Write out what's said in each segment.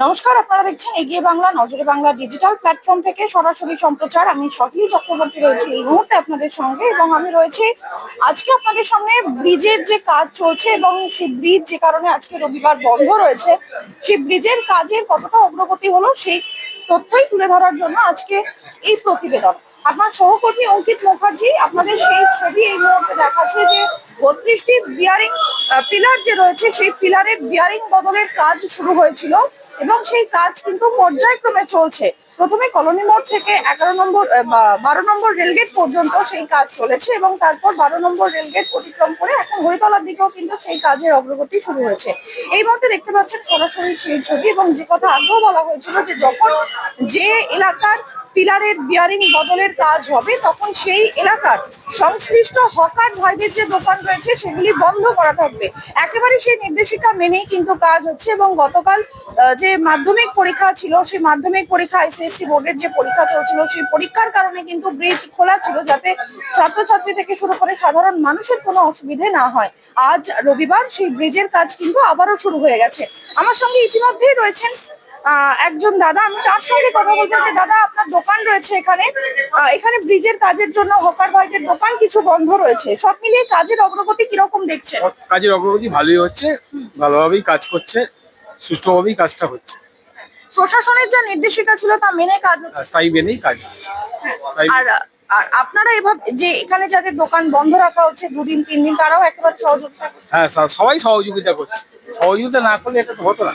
নমস্কার, আপনারা দেখছেন এগিয়ে বাংলা, নজরে বাংলা ডিজিটাল প্ল্যাটফর্ম থেকে সরাসরি সম্প্রচার। আমি সহিলি চক্রবর্তী রয়েছে এই মুহূর্তে আপনাদের সঙ্গে এবং আমি রয়েছে আজকে আপনাদের সামনে ব্রিজের যে কাজ চলছে এবং সেই ব্রিজ যে কারণে আজকে রবিবার বন্ধ রয়েছে, সেই ব্রিজের কাজের কতটা অগ্রগতি হলো সেই তথ্যই তুলে ধরার জন্য আজকে এই প্রতিবেদন। আপনার সহকর্মী অঙ্কিত মুখার্জি আপনাদের সেই ছবি এই মুহূর্তে দেখাচ্ছে যে বত্রিশটি বিয়ারিং পিলার যে রয়েছে, সেই পিলারের বিয়ারিং বদলের কাজ শুরু হয়েছিল এবং সেই কাজ কিন্তু পর্যায়ক্রমে চলছে। প্রথমে কলোনি মোড় থেকে এগারো নম্বর বারো নম্বর রেলগেট পর্যন্ত সেই কাজ চলেছে এবং তারপর বারো নম্বর রেলগেট অতিক্রম করে এখন হরিতলার দিকেও কিন্তু সেই কাজের অগ্রগতি শুরু হয়েছে। এই মুহূর্তে দেখতে পাচ্ছেন সরাসরি সেই ছবি এবং যে কথা আগেও বলা হয়েছিল যে যখন যে এলাকার পিলারের বিয়ারিং বদলের কাজ হবে, তখন সেই এলাকার সংশ্লিষ্ট হকার ভাইদের যে দোকান রয়েছে, সেগুলি বন্ধ করা থাকবে। একেবারে সেই নির্দেশিকা মেনেই কিন্তু কাজ হচ্ছে এবং গতকাল যে মাধ্যমিক পরীক্ষা ছিল, সেই মাধ্যমিক পরীক্ষা এসএসসি বোর্ডের যে পরীক্ষা চলছিল, সেই পরীক্ষার কারণে কিন্তু ব্রিজ খোলা ছিল যাতে ছাত্রছাত্রী থেকে শুরু করে সাধারণ মানুষের কোনো অসুবিধে না হয়। আজ রবিবার সেই ব্রিজের কাজ কিন্তু আবারও শুরু হয়ে গেছে। আমার সঙ্গে ইতিমধ্যেই রয়েছেন একজন দাদা। আমি তার সঙ্গে কথা বলব যে, দাদা, আপনার দোকান রয়েছে এখানে। এখানে ব্রিজের কাজের জন্য হকার ভাইদের দোকান কিছু বন্ধ রয়েছে। সব মিলিয়ে কাজের অগ্রগতি কীরকম দেখছেন? কাজের অগ্রগতি ভালোই হচ্ছে, ভালোভাবেই কাজ করছে, সুষ্ঠুভাবেই কাজটা হচ্ছে। প্রশাসনের যা নির্দেশিকা ছিল তা মেনে কাজ হচ্ছে। আর তাই মেনেই কাজ হচ্ছে। আর আর আপনারা এভাবে যে এখানে যাদের দোকান বন্ধ রাখা হচ্ছে দুদিন তিন দিন তারাও একেবারে সহযোগিতা করছে। হ্যাঁ সবাই সহযোগিতা করছে। সহযোগিতা না করলে এটা তো হতো না।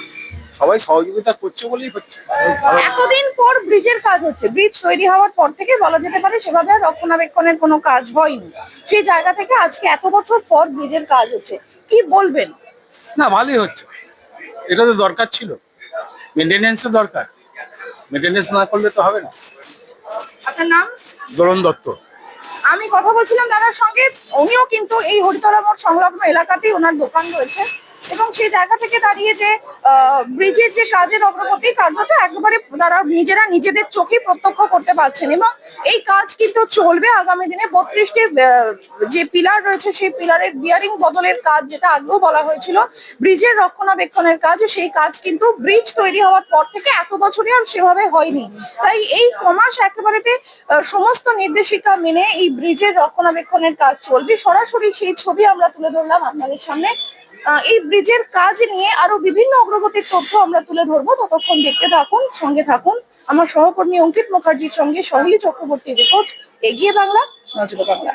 সবাই সহযোগিতা করছে বলেই হচ্ছে। এতদিন পর ব্রিজের কাজ হচ্ছে। ব্রিজ তৈরি হওয়ার পর থেকে বলা যেতে পারে সেভাবে আর রক্ষণাবেক্ষণের কোনো কাজ হয়নি। সেই জায়গা থেকে আজকে এত বছর পর ব্রিজের কাজ হচ্ছে। কি বলবেন? না ভালোই হচ্ছে। এটা তো দরকার ছিল। মেনটেনেন্সও দরকার। মেনটেনেন্স না করলে তো হবে না। আপনার নাম? দরণ দত্ত। আমি কথা বলছিলাম দাদার সঙ্গে। উনিও কিন্তু এই হরিতলা মোড় সংলগ্ন এলাকাতেই ওনার দোকান রয়েছে। জায়গা থেকে দাঁড়িয়ে যে ব্রিজের যে কাজের অগ্রগতি কার্যত একেবারে তারা নিজেরা নিজেদের চোখে প্রত্যক্ষ করতে পারছেন এবং এই কাজ কিন্তু চলবে আগামী দিনে। বত্রিশটি যে পিলার রয়েছে, সেই পিলারের বিয়ারিং বদলের কাজ যেটা আগেও বলা হয়েছিল ব্রিজের রক্ষণাবেক্ষণের কাজ, সেই কাজ কিন্তু ব্রিজ তৈরি হওয়ার পর থেকে এত বছরে আর সেভাবে হয়নি। তাই এই কমাস একেবারেতে সমস্ত নির্দেশিকা মেনে এই ব্রিজের রক্ষণাবেক্ষণের কাজ চলবে। সরাসরি সেই ছবি আমরা তুলে ধরলাম আপনাদের সামনে। এই ব্রিজের কাজ নিয়ে আরও বিভিন্ন অগ্রগতির তথ্য আমরা তুলে ধরবো ততক্ষণ দেখতে থাকুন সঙ্গে থাকুন আমার সহকর্মী অঙ্কিত মুখার্জির সঙ্গে সহিলি চক্রবর্তী রিপোর্ট এগিয়ে বাংলা নজরে Bangla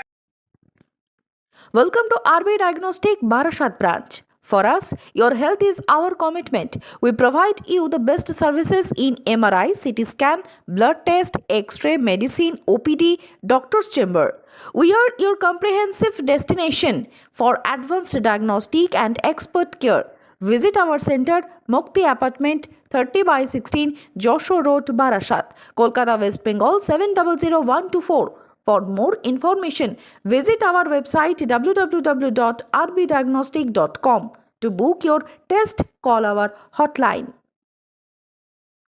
Welcome to RB Diagnostic Barashat branch. For us, your health is our commitment. We provide you the best services in MRI, CT scan, blood test, X-ray, medicine, OPD, doctor's chamber. We are your comprehensive destination for advanced diagnostic and expert care. Visit our center, Mukti Apartment, 30 by 16, Joshua Road, Barashat, Kolkata, West Bengal 700124. For more information, visit our website www.rbdiagnostic.com. To book your test, call our hotline